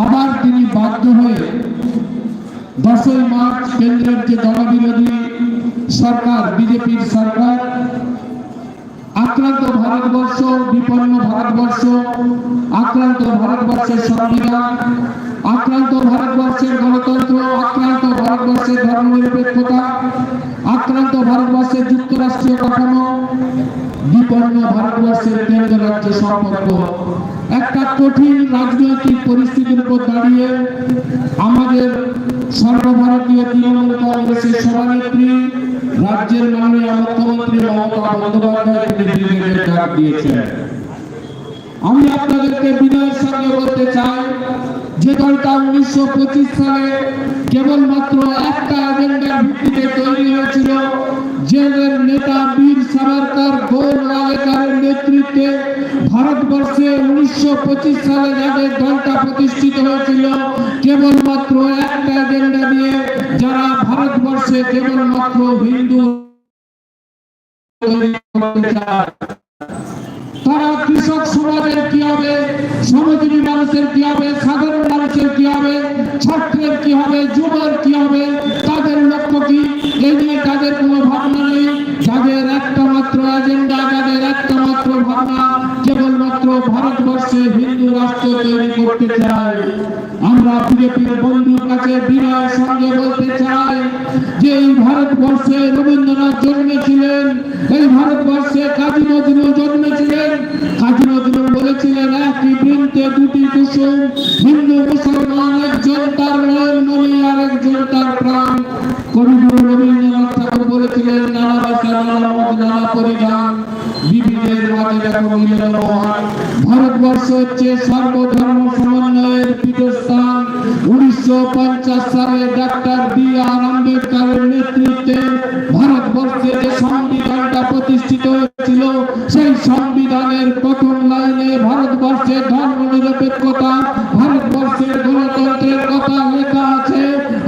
আবার তিনি বাধ্য হয়ে দশই মার্চ কেন্দ্রের যে জনবিরোধী সরকার, বিজেপির সরকার, আক্রান্ত ভারতবর্ষ, বিপন্ন ভারতবর্ষ, আক্রান্ত ভারতবর্ষের সংবিধান আক্রান্ত ভারতবর্ষের গণতন্ত্র, আক্রান্ত ভারতবর্ষের ধর্মনিরপেক্ষতা, আক্রান্ত ভারতবর্ষের যুক্তরাষ্ট্রীয় কাঠামো বিপন্ন ভারতবর্ষের কেন্দ্র রাজ্য সম্পর্ক। একটা কঠিন রাজনৈতিক পরিস্থিতির উপর দাঁড়িয়ে আমাদের সর্বভারতীয় তৃণমূল কংগ্রেসের সভানেত্রী, রাজ্যের মাননীয় মুখ্যমন্ত্রী মমতা বন্দ্যোপাধ্যায় ডাক দিয়েছেন। আমি আপনাদেরকে বিনয়ের সঙ্গে বলতে চাই, যে দলটা উনিশশো পঁচিশ সালে কেবলমাত্র একটা এজেন্ডার ভিত্তিতে তৈরি হয়েছিল, জেলের নেতা বীর সাভারকর, গোল রালেকারের নেতৃত্বে ভারতবর্ষে উনিশশো পঁচিশ সালে যাদের দলটা প্রতিষ্ঠিত হয়েছিল, কেবলমাত্র একটা এজেন্ডা নিয়ে যারা ভারতবর্ষে কেবলমাত্র হিন্দু তৈরি করতে চায় তারা কৃষক সমাজের কি হবে? শ্রমজীবী মানুষের কি হবে? সাধারণ মানুষের কি হবে? ছাত্রের কি হবে? যুবের কি হবে? তাদের লক্ষ্য কি? এই নিয়ে তাদের কোনো ভাবনা নেই। যাদের একটা মাত্র এজেন্ডা যাদের একটা মাত্র ভাবনা, কেবলমাত্র ভারতবর্ষে হিন্দু রাষ্ট্র তৈরি করতে চায়। আমরা বিজেপির বন্ধুর কাছে বিনয়ের সঙ্গে বলতে চাই যে এই ভারতবর্ষে রবীন্দ্রনাথ জন্মেছিলেন, এই ভারতবর্ষে কাজী নজরুল জন্মেছিলেন বৃন্তে দুটি কুসুম হিন্দু মুসলমান একজন তার নয়ন মনি আর একজন তার প্রাণ রবীন্দ্রনাথ ঠাকুর বলেছিলেন নানা ভাষা নানা মত নানা পরিধান বিবিধের মাঝে দেখো মিলন ভারতবর্ষ হচ্ছে সর্বধর্ম সমন্বয়ের পীঠস্থান উনিশশো পঞ্চাশ সালে ডাক্তার বি আর আম্বেদকরের নেতৃত্বে ভারতবর্ষে যে সংবিধানটা প্রতিষ্ঠিত হয়েছিল, সেই সংবিধানের লাইনে ভারতবর্ষের ধর্ম নিরপেক্ষতা ভারতবর্ষের গণতন্ত্রের কথা লেখা আছে।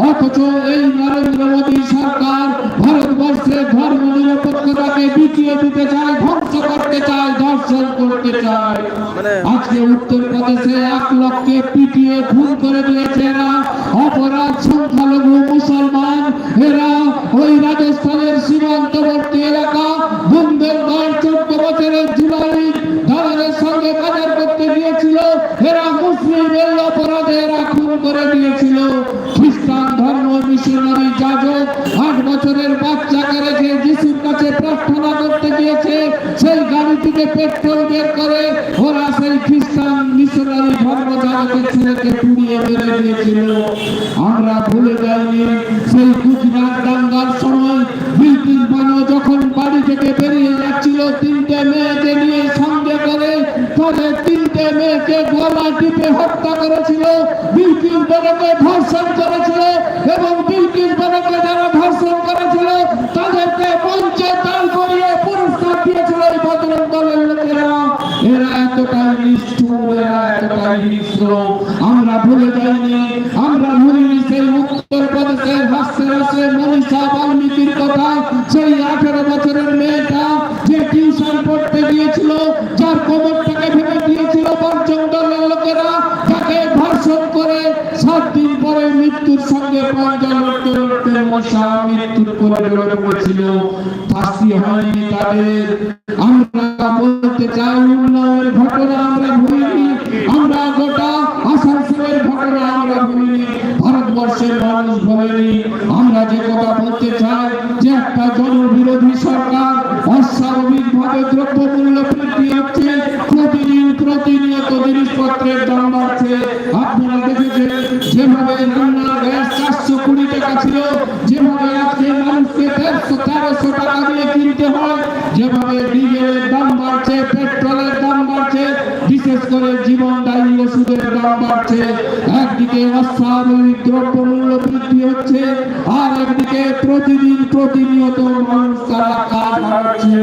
অথচ এই নরেন্দ্র মোদী সরকার ভারতবর্ষের ধর্ম নিরপেক্ষতাকে বিকিয়ে দিতে চায় ধ্বংস করতে চায় ধর্ষণ করতে চায়। আজকে উত্তরপ্রদেশে এক লক্ষকে পিটিয়ে খুন করে দিয়েছে এরা অপরাধ সংখ্যালঘু মুসলমান এরা ওই রাজস্থানের সীমান্তবর্তী এলাকা বুন্দেলখণ্ড চোদ্দ বছরের জুলাই দালালের সঙ্গে বাজার করতে গিয়েছিল এরা মুসলিমের অপরাধে এরা খুন করে দিয়েছিল খ্রিস্টান ধর্ম মিশনারি যাজক আট বছরের বাচ্চাকে রেখে যিশুর কাছে প্রার্থনা করতে গিয়েছে সেই গাড়ি থেকে পেট্রোল বের করে ওরা সেই খ্রিস্টান মিশনারি ধর্ম যাজকের ছেলেকে পুড়িয়ে মেরে দিয়েছিল আমরা ভুলে যাইনি। সেই গুজরাট দাঙ্গার সময় ব্রিটিশ বানো যখন বাড়ি থেকে বেরিয়ে যাচ্ছিল, তিনটে মেয়েকে নিয়ে সঙ্গে করে তাদের তিনটে মেয়েকে গলা টিপে হত্যা করেছিল। ব্রিটিশ বানোকে ধর্ষণ করেছিল এবং ব্রিটিশ বানোকে যারা ধর্ষণ করেছিল তাদেরকে মঞ্চে দাঁড় করিয়ে পুরস্কার দিয়েছিল এই বদরং দলের লোকেরা এরা এতটাই নিষ্ঠুর এরা এতটাই নিষ্ঠুর আমরা ভুলে যাইনি, আমরা ভুলিনি সেই উত্তর প্রদেশের হাসতে হাসতে মনীষা বাল্মীকির কথা, সেই আঠেরো বছরের মেয়েটা যে টিউশন পড়তে গিয়েছিল, যার কোমরটাকে ভেঙে দিয়েছিল পঞ্চম দলের লোকেরা, তাকে ধর্ষণ করে সাত দিন পরে মৃত্যুর সঙ্গে লড়তে মশা মৃত্যুর করে বেরোতে পড়েছিল। ফাঁসি হয়নি তাদের। আমরা বলতে চাই, উন্নয়নের ঘটনা আমরা গোটা আসানসোলের ঘটনা আমরা ভুলিনি ভারতবর্ষের মানুষ ভুলেনি আমরা যে কথা বলতে চাই, যে একটা জনবিরোধী সরকার অস্বাভাবিক ভাবে দ্রব্যমূল্য বৃদ্ধি হচ্ছে, প্রতিদিন প্রতিনিয়ত জিনিসপত্রের দাম বাড়ছে। আপনারা দেখেছেন, যেভাবে রান্নার গ্যাস চারশো কুড়ি টাকা ছিল, যেভাবে আজকে মানুষকে তেরোশো টাকা দিয়ে কিনতে হয়, যেভাবে ডিজেলের দাম বাড়ছে, পেট্রোলের বিশেষ করে জীবনদায়ী ওষুধের দাম বাড়ছে। একদিকে অস্বাভাবিক দ্রব্যমূল্য বৃদ্ধি হচ্ছে, আর একদিকে প্রতিদিন প্রতিনিয়ত মানুষ তারা কাজ হারাচ্ছে।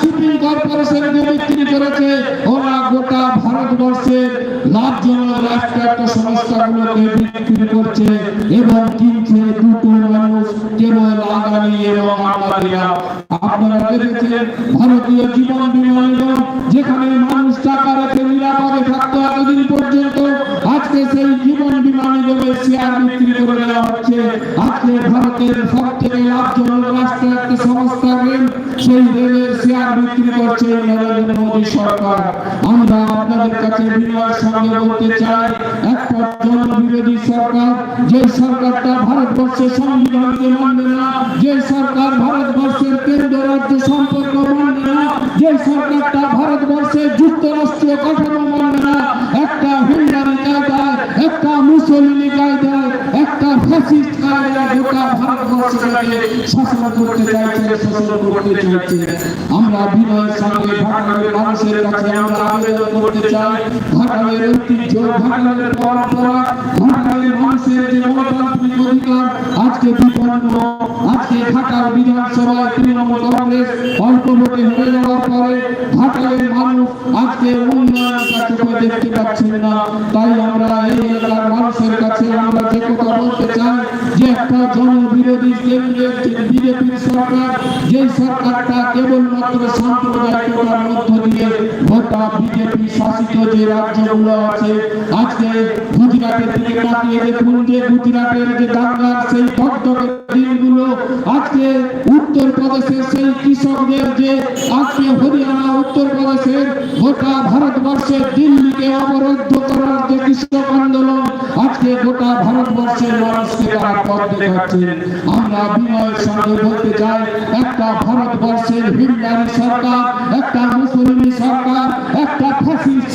শিপিং কর্পোরেশনকে বিক্রি করেছে ওরা গোটা ভারতবর্ষের লাভজনক রাষ্ট্রায়ত্ত সংস্থাগুলোকে বিক্রি করছে এবং কিনছে দুটো মানুষ কেবল আগামী এবং আমদানিরা আপনারা দেখেছেন ভারতীয় জীবন বীমা নিগম, যেখানে মানুষ টাকা রেখে নিরাপদে থাকতো এতদিন পর্যন্ত, আজকে সেই জীবন বীমা নিগমের শেয়ার বিক্রি করে দেওয়া হচ্ছে। আজকে ভারতের সব থেকে লাভজনক রাষ্ট্রায়ত্ত সংস্থা রেল, সেই শেয়ার বিক্রি করছে নরেন্দ্র মোদী সরকার। আমরা আপনাদের কাছে বিনয়ের সঙ্গে বলতে চাই একটা জনবিরোধী সরকার, যে সরকারটা ভারতবর্ষের সংবিধানকে মানে না, যে সরকার ভারতবর্ষের কেন্দ্র রাজ্য সম্পর্ক মানে না, যে সরকারটা ভারতবর্ষের যুক্তরাষ্ট্রীয় কাঠামো মানে না, একটা হিন্দারি কায়দায়, একটা মুসলিমি কায়দায় ফ্যাসিস্ট কায়দায় গোটা ভারতবর্ষকে শাসন করতে চাইছে শাসন করতে চাইছে আমরা বিনয়ের সঙ্গে ঘাটালের মানুষের পরম্পরা অধিকার আজকে বিপন্ন, আজকে ঢাকার বিধানসভায় তৃণমূল কংগ্রেস অল্প ভোটে হয়ে যাওয়ার পরে ঘাটালের মানুষ আজকে উন্নয়নটা চোখে দেখতে পাচ্ছেন না। তাই আমরা এই এলাকার মানুষের কাছে আমরা যে কথা বলতে চাই, যে একটা জনবিরোধী কেন্দ্রের বিজেপির সরকার যে সরকারটা কেবলমাত্র সাম্প্রদায়িকতার মধ্য দিয়ে গোটা বিজেপি শাসিত যে রাজ্যগুলো আছে, আজকে গুজরাটের দিকে তাকিয়ে দেখুন যে গুজরাটের দাঙ্গার সেই ভক্তকে দিনগুলো, আজকে উত্তর প্রদেশের সেই কৃষকদের যে আজকে হরিয়ানা উত্তর প্রদেশের গোটা ভারতবর্ষের দিল্লিকে অবরুদ্ধ করার যে কৃষক আন্দোলন, আজকে গোটা ভারতবর্ষের মানুষকে তারা পথ দেখাচ্ছেন। আমরা বিনয়ের সঙ্গে বলতে চাই, একটা ভারতবর্ষের হিন্দারি সরকার, একটা মুসলিমি সরকার, একটা ফ্যাসিস্ট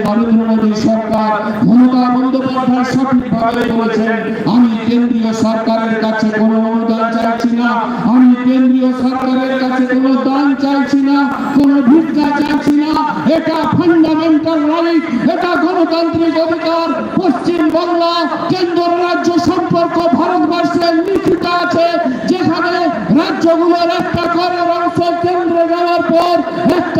নরেন্দ্র মোদী সরকার, মমতা বন্দ্যোপাধ্যায় সঠিকভাবে বলেছেন, আমি কেন্দ্রীয় সরকারের কাছে কোনো অনুদান চাইছি না, আমি কেন্দ্রীয় সরকারের কাছে কোনো দান চাইছি না, কোনো ভিক্ষা চাইছি না, এটা ফান্ডামেন্টাল রাইট এটা গণতান্ত্রিক অধিকার, পশ্চিম বাংলা, কেন্দ্র রাজ্য সম্পর্ক ভারতবর্ষের লিখিত আছে, যেখানে রাজ্যগুলোর একটা করের অংশ কেন্দ্রে যাওয়ার পর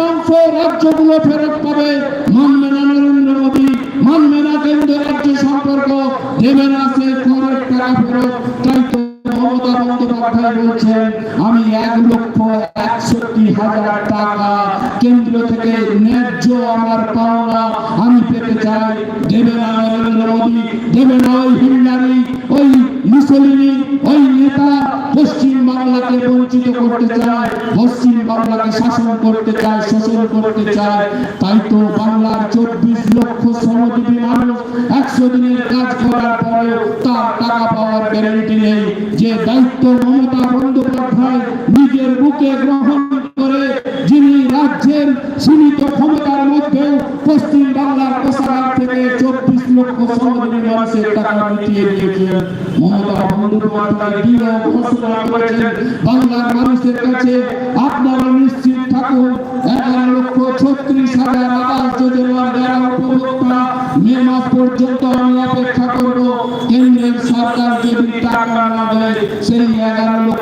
অংশ রাজ্যগুলো ফেরত পাবে। মানবে নরেন্দ্র মোদী, মানবে কেন্দ্র রাজ্য সম্পর্ক, দেবে না সে টাকা ফেরত। তাই তো মমতা বন্দ্যোপাধ্যায় বলছেন, আমি এক লক্ষ একষট্টি হাজার টাকা কেন্দ্র থেকে ন্যায্য আমার পাওনা আমি পেতে চাই। দেবে না নরেন্দ্র মোদী, দেবে না ওই হিন্দারি ওই মুসলিমি, ওই নেতা, পশ্চিম বাংলাকে বঞ্চিত করতে চায় পশ্চিম বাংলাকে শাসন করতে চায়, শোষণ করতে চায়, তাই তো বাংলার চব্বিশ লক্ষ শ্রমজীবী মানুষ একশো দিনের কাজ করার পরেও তার টাকা পাওয়ার গ্যারান্টি নেই। যে দায়িত্ব মমতা বন্দ্যোপাধ্যায় নিজের বুকে গ্রহণ করে, যিনি রাজ্যের সীমিত ক্ষমতার মধ্যেও পশ্চিম বাংলার কোষাগার থেকে চব্বিশ লক্ষ শ্রমজীবী মানুষের টাকা মিটিয়ে দিয়েছেন মমতা বাংলার মানুষের কাছে আপনারা নিশ্চিত থাকুন, এগারো লক্ষ ছত্রিশ হাজার আবাস যোজনার যারা উপভোক্তা মে মাস পর্যন্ত আমি অপেক্ষা করব। কেন্দ্রের সরকার যদি টাকা না দেয়, সেই এগারো লক্ষ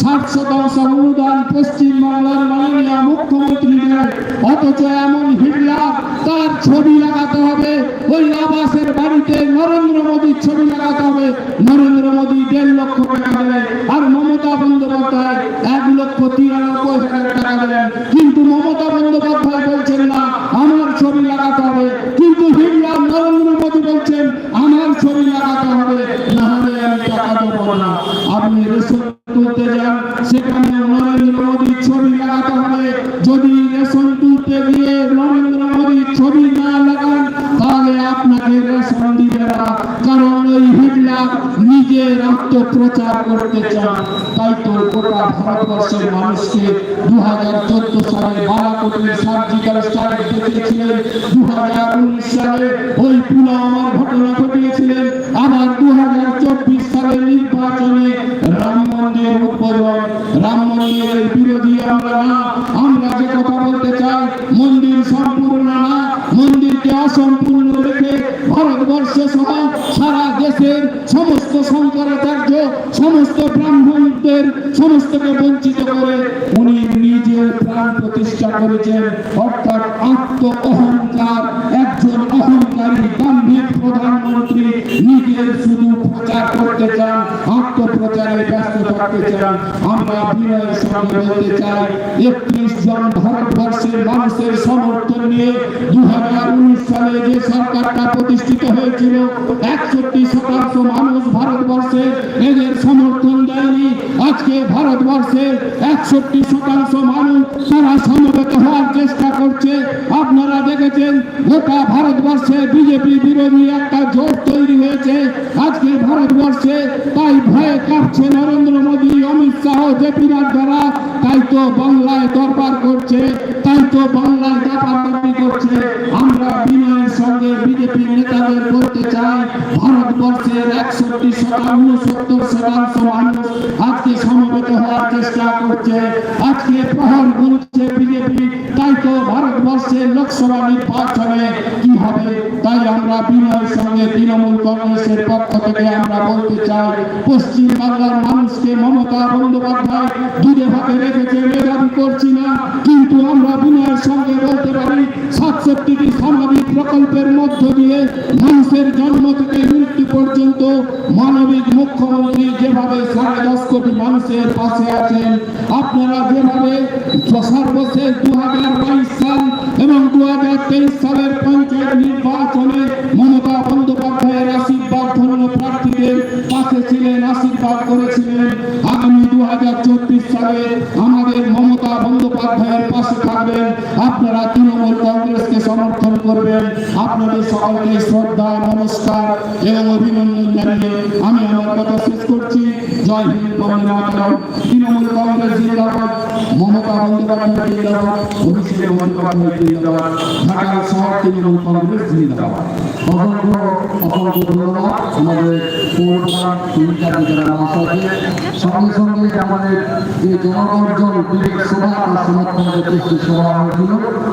ষাট শতাংশ অনুদান পশ্চিম বাংলার মাননীয় মুখ্যমন্ত্রী অথচ এমন হিটলার তার ছবি লাগাতে হবে। ওই আবাসের বাড়িতে নরেন্দ্র মোদীর ছবি লাগাতে হবে। নরেন্দ্র মোদী দেড় লক্ষ টাকা দেয় আর মমতা বন্দ্যোপাধ্যায় এক লক্ষ তিরানব্বই হাজার টাকা দেন কিন্তু মমতা বন্দ্যোপাধ্যায় বলছেন না, আমার ছবি লাগাতে হবে। কিন্তু হিটলার নরেন্দ্র মোদী বলছেন, আমার ছবি লাগাতে হবে। না হলে আমি টাকা দেবো না আপনি আত্মপ্রচার করতে চান, তাই তো গোটা ভারতবর্ষের মানুষকে দু হাজার চোদ্দ সালে বালাকোটের সার্জিক্যাল স্ট্রাইক দেখিয়েছিলেন দু হাজার উনিশ সালে ওই পুলওয়ামার ঘটনা ঘটিয়েছিলেন, আবার দু হাজার চব্বিশ সালে নির্বাচনে রাম মন্দির উদ্বোধন। রাম মন্দিরের বিরোধী আমরা না, আমরা যে কথা বলতে চাই, মন্দির সম্পূর্ণ না, মন্দিরকে অসম্পূর্ণ রেখে ভারতবর্ষ সহ সারা দেশের সমস্ত শঙ্করাচার্য, সমস্ত ব্রাহ্মণদের, সমস্তকে বঞ্চিত করে উনি নিজে প্রাণ প্রতিষ্ঠা করেছেন। অর্থাৎ আত্ম অহংকার, একজন অহংকারী গাম্ভীর প্রধানমন্ত্রী নিজের শুধু প্রচার করতে চান, আত্মপ্রচারে ব্যস্ত থাকতে চান। আমরা বিনয়ের সঙ্গে বলতে চাই, একত্রিশ ভারতবর্ষের সালে যে প্রতিষ্ঠিত হয়েছিল একষট্টি শতাংশ মানুষ ভারতবর্ষে এদের সমর্থন আজকে ভারতবর্ষের একষট্টি শতাংশ মানুষ তারা সমবেত হওয়ার চেষ্টা করছে। আপনারা দেখেছেন, গোটা ভারতবর্ষে বিজেপি বিরোধী একটা জোট তৈরি হয়েছে। আজকে ভারতবর্ষে তাই ভয়ে কাঁপছে নরেন্দ্র মোদী, অমিত শাহ জেপি নাড্ডারা তাই তো বাংলায় দরবার করছে, তাই তো বাংলায় দাপাদাপি করছে। আমরা বিনয়ের সঙ্গে বিজেপি নেতাদের বলতে চাই ভারতবর্ষের একষট্টি শতাংশ সত্তর শতাংশ মানুষ আজকে সমবেত হওয়ার চেষ্টা করছে। আজকে প্রহর গুনছে বিজেপি, তাই তো ভারতবর্ষের লোকসভা নির্বাচনে কি হবে? তাই আমরা বিনয়ের সঙ্গে তৃণমূল কংগ্রেসের পক্ষ থেকে আমরা বলতে চাই পশ্চিম বাংলার মানুষকে মমতা বন্দ্যোপাধ্যায় দুধে ভাতে রেখেছে, মেধাবি করছি না। কিন্তু আমরা বিনয়ের সঙ্গে বলতে পারি, সাতষট্টিটি সামাজিক প্রকল্পের মধ্য দিয়ে মানুষের জন্ম থেকে মৃত্যু পর্যন্ত মানবিক মুখ্যমন্ত্রী যেভাবে সাড়ে দশ কোটি মানুষের পাশে আছেন, আপনারা যেভাবে সর্বশেষ দু হাজার বাইশ সাল এবং দু হাজার তেইশ সালের পঞ্চায়েত নির্বাচনে মমতা বন্দ্যোপাধ্যায়ের আশীর্বাদ ধন্য প্রার্থীদের পাশে ছিলেন, আশীর্বাদ করেছিলেন। আগামী দু হাজার চব্বিশ সালে আমাদের মমতা বন্দ্যোপাধ্যায়ের পাশে থাকবেন আপনারা তৃণমূল কংগ্রেসকে সমর্থন করবেন। আপনাদের সকলকে শ্রদ্ধা, নমস্কার এবং অভিনন্দন জানিয়ে আমি আমার কথা শেষ করছি। জয় হিন্দ তৃণমূল কংগ্রেস জিন্দাবাদ, মমতা বন্দ্যোপাধ্যায় জিন্দাবাদ, অভিষেক বন্দ্যোপাধ্যায় জিন্দাবাদ, ঢাকা শহর তৃণমূল কংগ্রেস জিন্দাবাদ। অসংখ্য আমাদের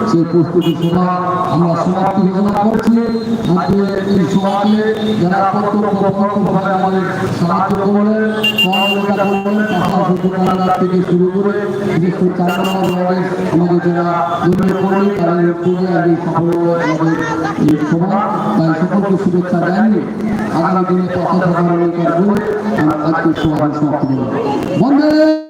সেই প্রস্তুতি আমরা সমাপ্তি ঘোষণা করছি? আজকে এই সভাকে যারা প্রত্যক্ষ পরোক্ষভাবে আমাদের সাহায্য করলেন সহযোগিতা করলেন পাশাপাশি দোকানদার থেকে শুরু করে বিশেষ চার নম্বর ওয়ার্ডের আমাদের যারা দলীয় কর্মী তাদের পূজা এই সফল আমাদের এই সভা, তাই সকলকে শুভেচ্ছা জানিয়ে আগামী দিনে পথে থাকার আজকে সভা সমাপ্তি বন্দে